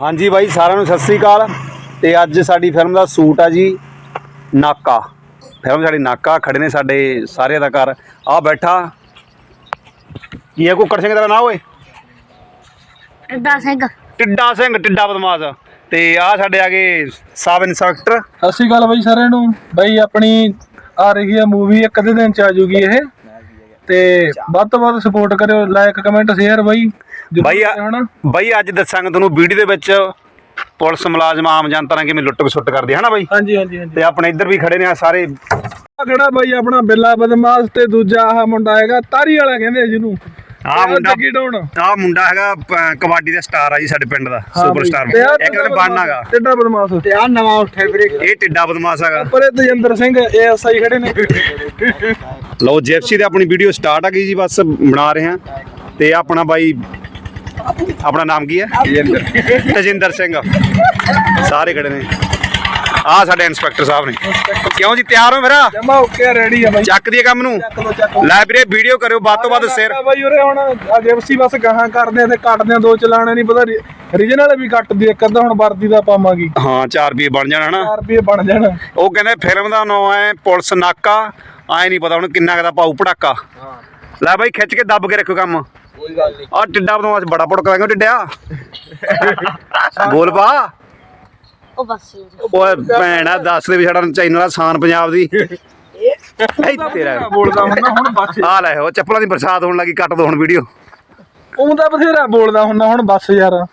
ਹਾਂਜੀ ਬਾਈ ਸਾਰਿਆਂ ਨੂੰ ਸਤਿ ਸ੍ਰੀ ਅਕਾਲ। ਤੇ ਅੱਜ ਸਾਡੀ ਫਿਲਮ ਦਾ ਸੂਟ ਆ ਜੀ ਨਾਕਾ। ਫਿਲਮ ਸਾਡੀ ਨਾਕਾ ਖੜੇ ਨੇ ਸਾਡੇ ਸਾਰੇ ਅਦਾਕਾਰ ਆ ਬੈਠਾ। ਕੀ ਹੈ ਕੁੱਕੜ ਸਿੰਘ ਦਾ ਨਾਂ ਓਏ? ਦਾ ਸਿੰਘ। ਟਿੱਡਾ ਸਿੰਘ ਟਿੱਡਾ ਬਦਮਾਸ਼। ਤੇ ਆ ਸਾਡੇ ਆ ਗਏ ਸਬ ਇੰਸਪੈਕਟਰ। ਸਤਿ ਸ਼੍ਰੀ ਅਕਾਲ ਬਾਈ ਸਾਰਿਆਂ ਨੂੰ। ਬਾਈ ਆਪਣੀ ਆ ਰਹੀ ਹੈ ਮੂਵੀ ਇੱਕ ਅੱਧੇ ਦਿਨ ਚ ਆ ਜੂਗੀ ਇਹ। ਤੇ ਵੱਧ ਤੋਂ ਵੱਧ ਸਪੋਰਟ ਕਰਿਓ ਲਾਈਕ ਕਮੈਂਟ ਸ਼ੇਅਰ ਬਾਈ। ਬਾਈ ਆ- ਬਾਈ ਅੱਜ ਦੱਸਾਂਗੇ ਤੁਹਾਨੂੰ ਵੀਡੀਓ ਦੇ ਵਿੱਚ ਪੁਲਿਸ ਮੁਲਾਜ਼ਮ ਆਮ ਜਨਤਾ ਨਾਲ ਕਿਵੇਂ ਲੁੱਟ ਖਸੁੱਟ ਕਰਦੇ ਹਨਾ ਬਾਈ? ਹਾਂਜੀ ਹਾਂਜੀ ਹਾਂਜੀ। ਤੇ ਆਪਣੇ ਇੱਧਰ ਵੀ ਖੜੇ ਨੇ ਆ ਸਾਰੇ। ਆ ਕਿਹੜਾ ਬਾਈ ਆਪਣਾ ਬਿੱਲਾ ਬਦਮਾਸ਼ ਤੇ ਦੂਜਾ ਆਹ ਮੁੰਡਾ ਹੈਗਾ ਤਾਰੀ ਵਾਲਾ ਕਹਿੰਦੇ ਆ ਜਿਹਨੂੰ। ਆਹ ਮੁੰਡਾ ਕੀ ਡਾਉਣ ਆ ਮੁੰਡਾ ਹੈਗਾ ਕਬੱਡੀ ਦਾ ਸਟਾਰ ਆ ਜੀ ਸਾਡੇ ਪਿੰਡ ਦਾ ਸੁਪਰਸਟਾਰ ਤੇ ਆਹ ਇੱਕ ਦਿਨ ਬਣਨਾਗਾ ਟਿੱਡਾ ਬਦਮਾਸ਼। ਤੇ ਆ ਨਵਾਂ ਉੱਠੇ ਵੀਰੇ। ਇਹ ਟਿੱਡਾ ਬਦਮਾਸ਼ ਹੈਗਾ। ਪਰੇ ਤੇਜਿੰਦਰ ਸਿੰਘ ਐਸਆਈ ਖੜੇ ਨੇ। ਲਓ ਜੈਫਸੀ ਤੇ ਆਪਣੀ ਵੀਡੀਓ ਸਟਾਰਟ ਆ ਗਈ ਜੀ ਬਸ ਬਣਾ ਰਹੇ ਹਾਂ ਤੇ ਆਪਣਾ ਬਾਈ ਆਪਣਾ ਨਾਮ ਕੀ ਹੈ? ਤਜਿੰਦਰ। ਸਿੰਘ। ਸਾਰੇ ਖੜੇ ਨੇ। ਆ ਸਾਡੇ ਇੰਸਪੈਕਟਰ ਸਾਹਿਬ ਨੇ। ਕਿਉਂ ਜੀ ਤਿਆਰ ਹੋ ਮੇਰਾ? ਜਮਾ ਓਕੇ ਰੈਡੀ ਆ ਬਾਈ। ਚੱਕ ਦੀਏ ਕੰਮ ਨੂੰ? ਲੈ ਵੀਰੇ ਵੀਡੀਓ ਕਰਿਓ ਵੱਧ ਤੋਂ ਵੱਧ ਸ਼ੇਅਰ ਬਾਈ ਉਰੇ ਹੁਣ ਜਿਪਸੀ ਬਸ ਗਾਹਾਂ ਕਰਦੇ ਤੇ ਕੱਟਦੇ ਆ ਦੋ ਚਲਾਣੇ ਨਹੀਂ ਪਤਾ ਰੀਜਨਲ ਵੀ ਕੱਟਦੀ ਇੱਕ ਅੱਧਾ ਹੁਣ ਵਰਦੀ ਦਾ ਪਾਵਾਂਗੀ ਹਾਂ 4 ਰੁਪਏ ਬਣ ਜਾਣਾ ਨਾ। 4 ਰੁਪਏ ਬਣ ਜਾਣ। ਉਹ ਕਹਿੰਦੇ ਫਿਲਮ ਦਾ ਨਾਮ ਹੈ ਪੁਲਿਸ ਨਾਕਾ। ਆਏ ਨਹੀਂ ਪਤਾ ਹੁਣ ਕਿੰਨਾ ਕੁ ਦਾ ਪਾਉ ਪੜਾਕਾ ਲੈ ਬਾਈ ਖਿੱਚ ਕੇ ਦੱਬ ਕੇ ਰੱਖੋ ਕੰਮ। ਕੋਈ ਗੱਲ ਨਹੀਂ ਆ ਟਿੱਡਾ ਬਦਮਾਸ਼ ਬੜਾ ਪੜਕਾਂਗੇ ਟਿੱਡਿਆ। ਬੋਲ ਪਾ। ਉਹ ਬਸ ਓਏ ਭੈਣਾ ਦੱਸ ਦੇ ਵੀ ਸਾਡਾ ਚੈਨਲ ਆ ਸਾਨ ਪੰਜਾਬ ਦੀ। ਐ ਤੇਰਾ। ਬੋਲਦਾ ਹੁੰਦਾ ਹੁਣ ਬਸ। ਆ ਲੈ ਉਹ ਚੱਪਲਾਂ ਦੀ ਬਰਸਾਤ ਹੋਣ ਲੱਗੀ ਕੱਟ ਦੋ ਹੁਣ ਵੀਡੀਓ। ਉਹ ਤਾਂ ਬਥੇਰਾ ਬੋਲਦਾ ਹੁੰਦਾ ਹੁਣ ਬਸ ਯਾਰ।